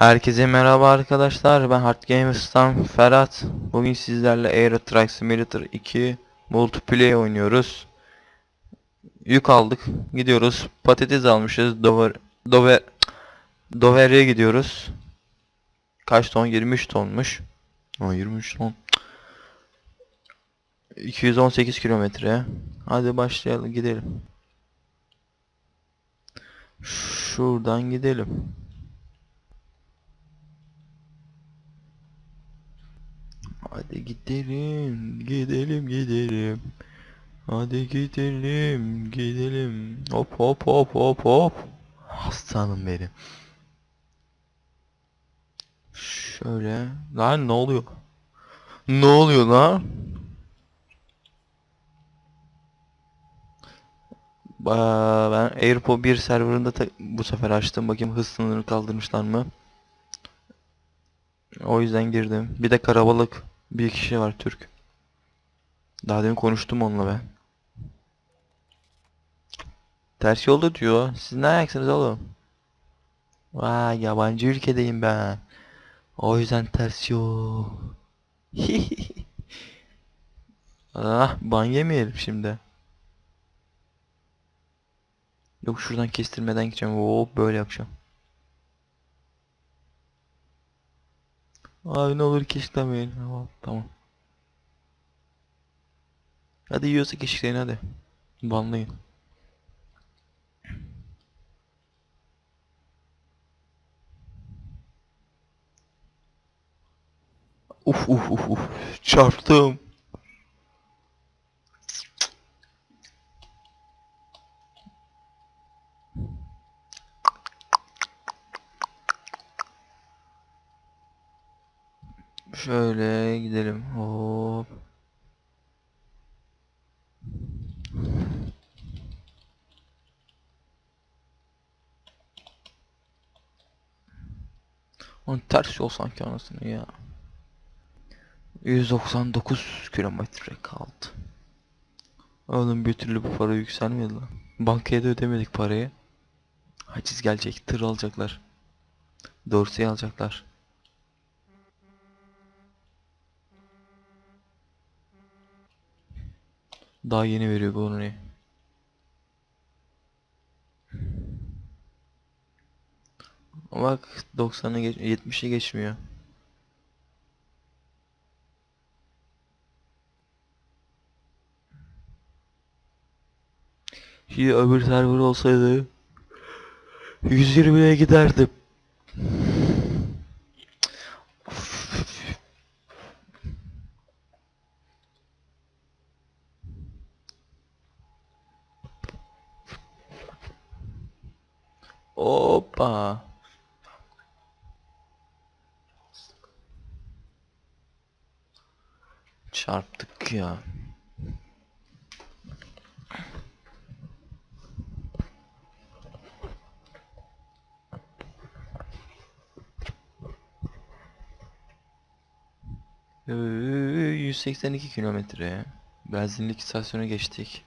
Herkese merhaba arkadaşlar. Ben Hard Gamers'tan Ferhat. Bugün sizlerle Aero Truck Simulator 2 Multiplayer oynuyoruz. Yük aldık. Gidiyoruz. Patates almışız. Dover Dover Dover'e gidiyoruz. Kaç ton? 23 tonmuş. O 23 ton. 218 kilometre. Hadi başlayalım gidelim. Şuradan gidelim. Hadi gidelim, gidelim, gidelim. Hadi gidelim, gidelim. Hop hop hop hop hop. Aslanım benim. Şöyle. Lan ne oluyor? Ne oluyor lan? Ben Airpo 1 serverında bu sefer açtım. Bakayım hız sınırını kaldırmışlar mı? O yüzden girdim. Bir de karabalık bir kişi var Türk. Daha demin konuştum onunla ben. Ters yolda diyor. Siz ne ayaksınız oğlum? Vay yabancı ülkedeyim ben. O yüzden ters yol. ah ban yemeyelim şimdi. Yok şuradan kestirmeden gideceğim. Hop böyle yapacağım. Abi ne olur keşiklemeyin. Tamam, tamam. Hadi yiyorsa keşikleyin hadi. Banlayın. Uf uf uf uf. Çarptım. Şöyle gidelim. Hop. Onun ters yol sanki anasını ya. 199 kilometre kaldı. Oğlum bir türlü bu para yükselmedi lan. Bankaya da ödemedik parayı. Haciz gelecek, tır alacaklar. Dorsey alacaklar. Daha yeni veriyor bu onu. Bak 90'a geç 70'e geçmiyor. Şimdi öbür server olsaydı 120'ye giderdim. Hoppa. Çarptık ya. Ee, 182 kilometre. Benzinlik istasyona geçtik.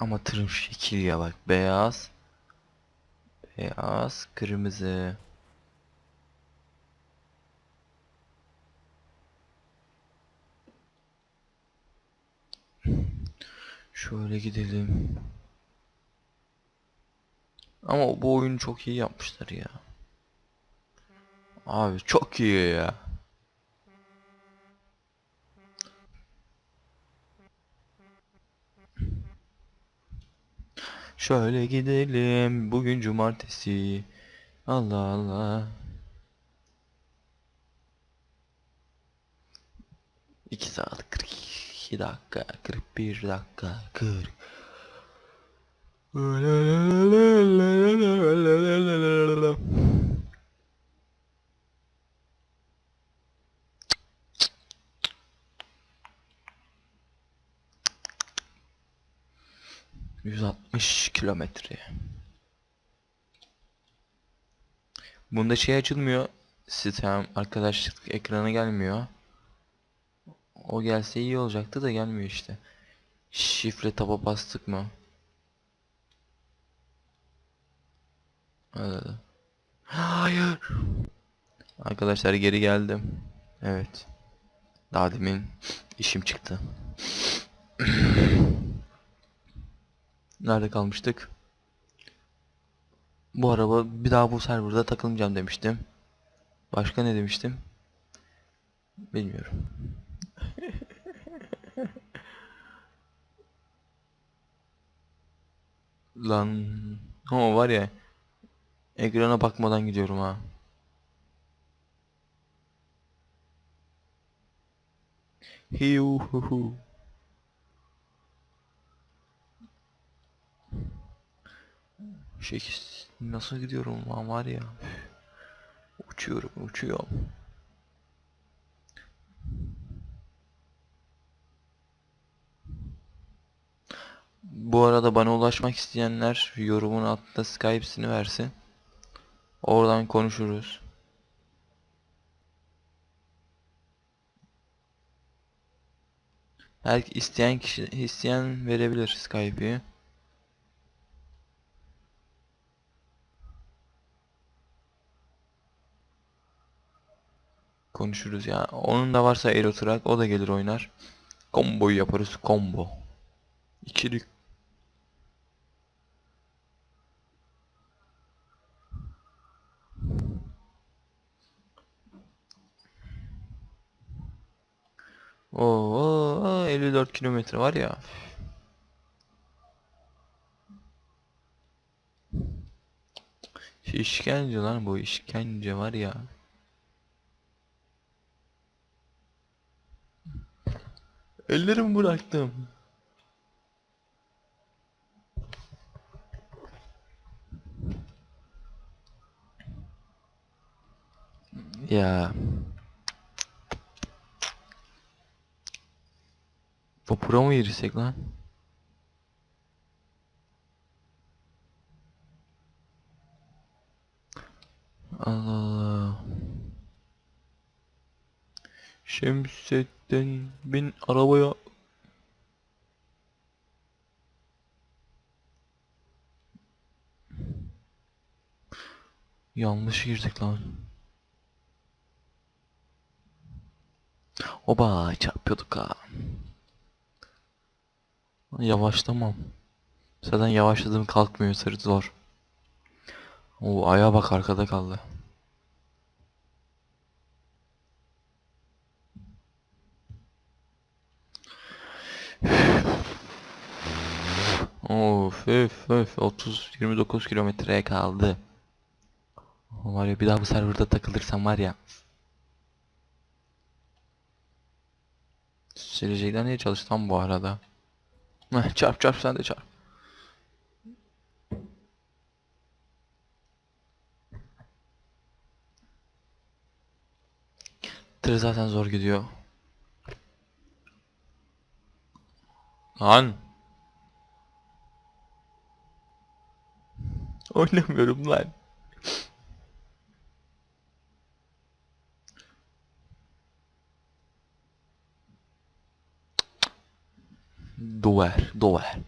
Ama tırım şekil ya bak beyaz beyaz kırmızı. Şöyle gidelim. Ama bu oyunu çok iyi yapmışlar ya. Abi çok iyi ya Şöyle gidelim. Bugün cumartesi. Allah Allah. İki saat 42 dakika 41 dakika 40 160 kilometre. Bunda şey açılmıyor. Sistem arkadaşlık ekranı gelmiyor. O gelse iyi olacaktı da gelmiyor işte. Şifre taba bastık mı? Hayır. Arkadaşlar geri geldim. Evet. Daha demin işim çıktı. Nerede kalmıştık? Bu araba bir daha bu serverda takılmayacağım demiştim. Başka ne demiştim? Bilmiyorum. Lan ama var ya ekrana bakmadan gidiyorum ha. Hiu hu hu. Şey nasıl gidiyorum lan var ya. Uçuyorum uçuyorum. Bu arada bana ulaşmak isteyenler yorumun altında Skype'sini versin. Oradan konuşuruz. Her isteyen kişi isteyen verebilir Skype'yi. Konuşuruz ya. Onun da varsa Euro Truck o da gelir oynar. Combo'yu yaparız combo. İkili Oo 54 kilometre var ya. İşkence lan bu işkence var ya. Ellerimi bıraktım. Ya. Vapura mı girsek lan? Allah. Şemsettin bin arabaya Yanlış girdik lan. Oba çarpıyorduk ha. Yavaşlamam. Zaten yavaşladım kalkmıyor sırt zor. O ayağa bak arkada kaldı. Of öf öf 30 29 kilometreye kaldı. Var ya bir daha bu serverda takılırsam var ya. Silecekler niye çalıştı lan bu arada? Heh, çarp çarp sen de çarp. Tır zaten zor gidiyor. Lan. Oynamıyorum lan. Dover, Dover,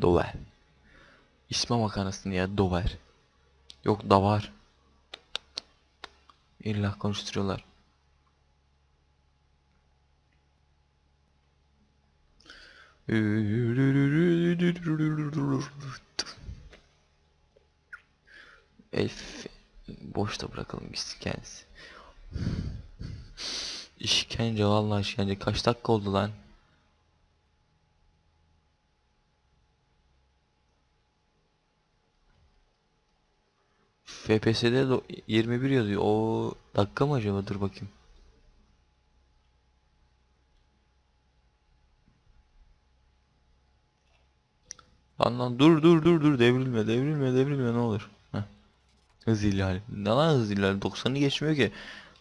Dover. İsme bak anasını ya Dover. Yok davar. İlla konuşturuyorlar. Elf boşta bırakalım gitsin kendisi. İşkence vallahi işkence kaç dakika oldu lan? FPS'de de 21 yazıyor. O dakika mı acaba? Dur bakayım. Lan lan dur dur dur dur devrilme devrilme devrilme ne olur. Hız ihlali. Ne lan hız ihlali? 90'ı geçmiyor ki.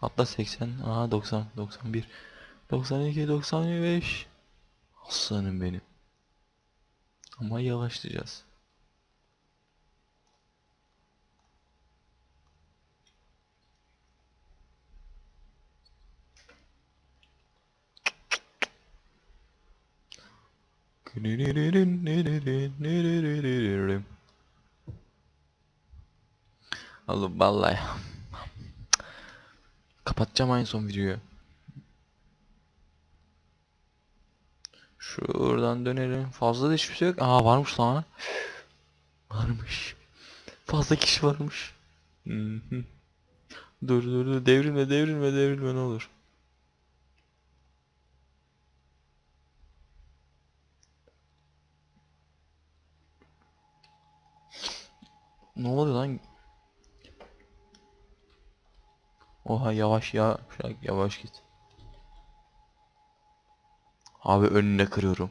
Hatta 80. Aha 90 91 92 95 Aslanım benim. Ama yavaşlayacağız. Oğlum vallahi. Kapatacağım en son videoyu. Şuradan dönelim. Fazla da hiçbir şey yok. Aa varmış lan. Varmış. Fazla kişi varmış. Dur dur dur devrilme devrilme devrilme ne olur. Ne oluyor lan? Oha yavaş ya. Şak, Yavaş git. Abi önüne kırıyorum.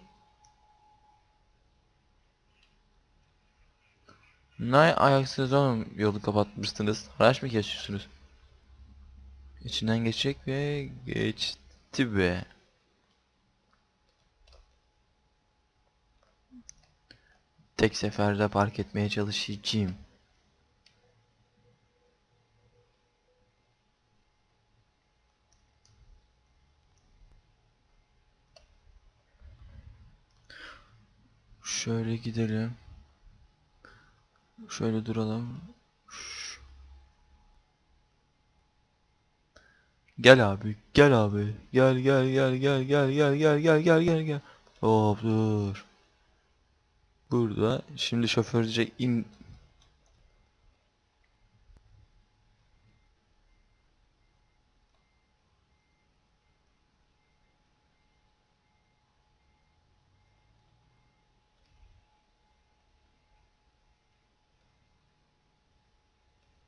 Ne ayaksınız oğlum yolu kapatmışsınız. Haraç mı kesiyorsunuz? İçinden geçecek ve geçti be. Tek seferde park etmeye çalışacağım. Şöyle gidelim. Şöyle duralım. Gel abi, gel abi. Gel gel gel gel gel gel gel gel gel gel gel. Hop dur. Burada şimdi şoför diyecek in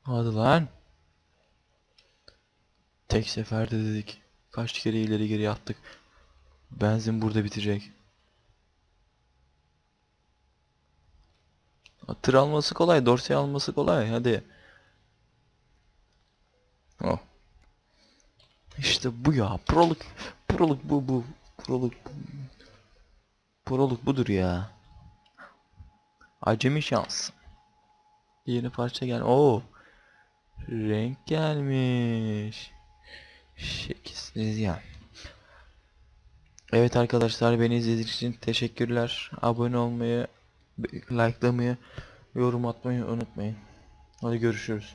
Hadi lan. Tek seferde dedik. Kaç kere ileri geri attık. Benzin burada bitecek. Tır alması kolay, dorse alması kolay. Hadi. Oh. İşte bu ya. Proluk. Proluk bu bu. Proluk. Proluk budur ya. Acemi şans. Yeni parça gel. Oo. Renk gelmiş. Şekilsiz ya. Evet arkadaşlar beni izlediğiniz için teşekkürler. Abone olmayı, likelamayı, yorum atmayı unutmayın. Hadi görüşürüz.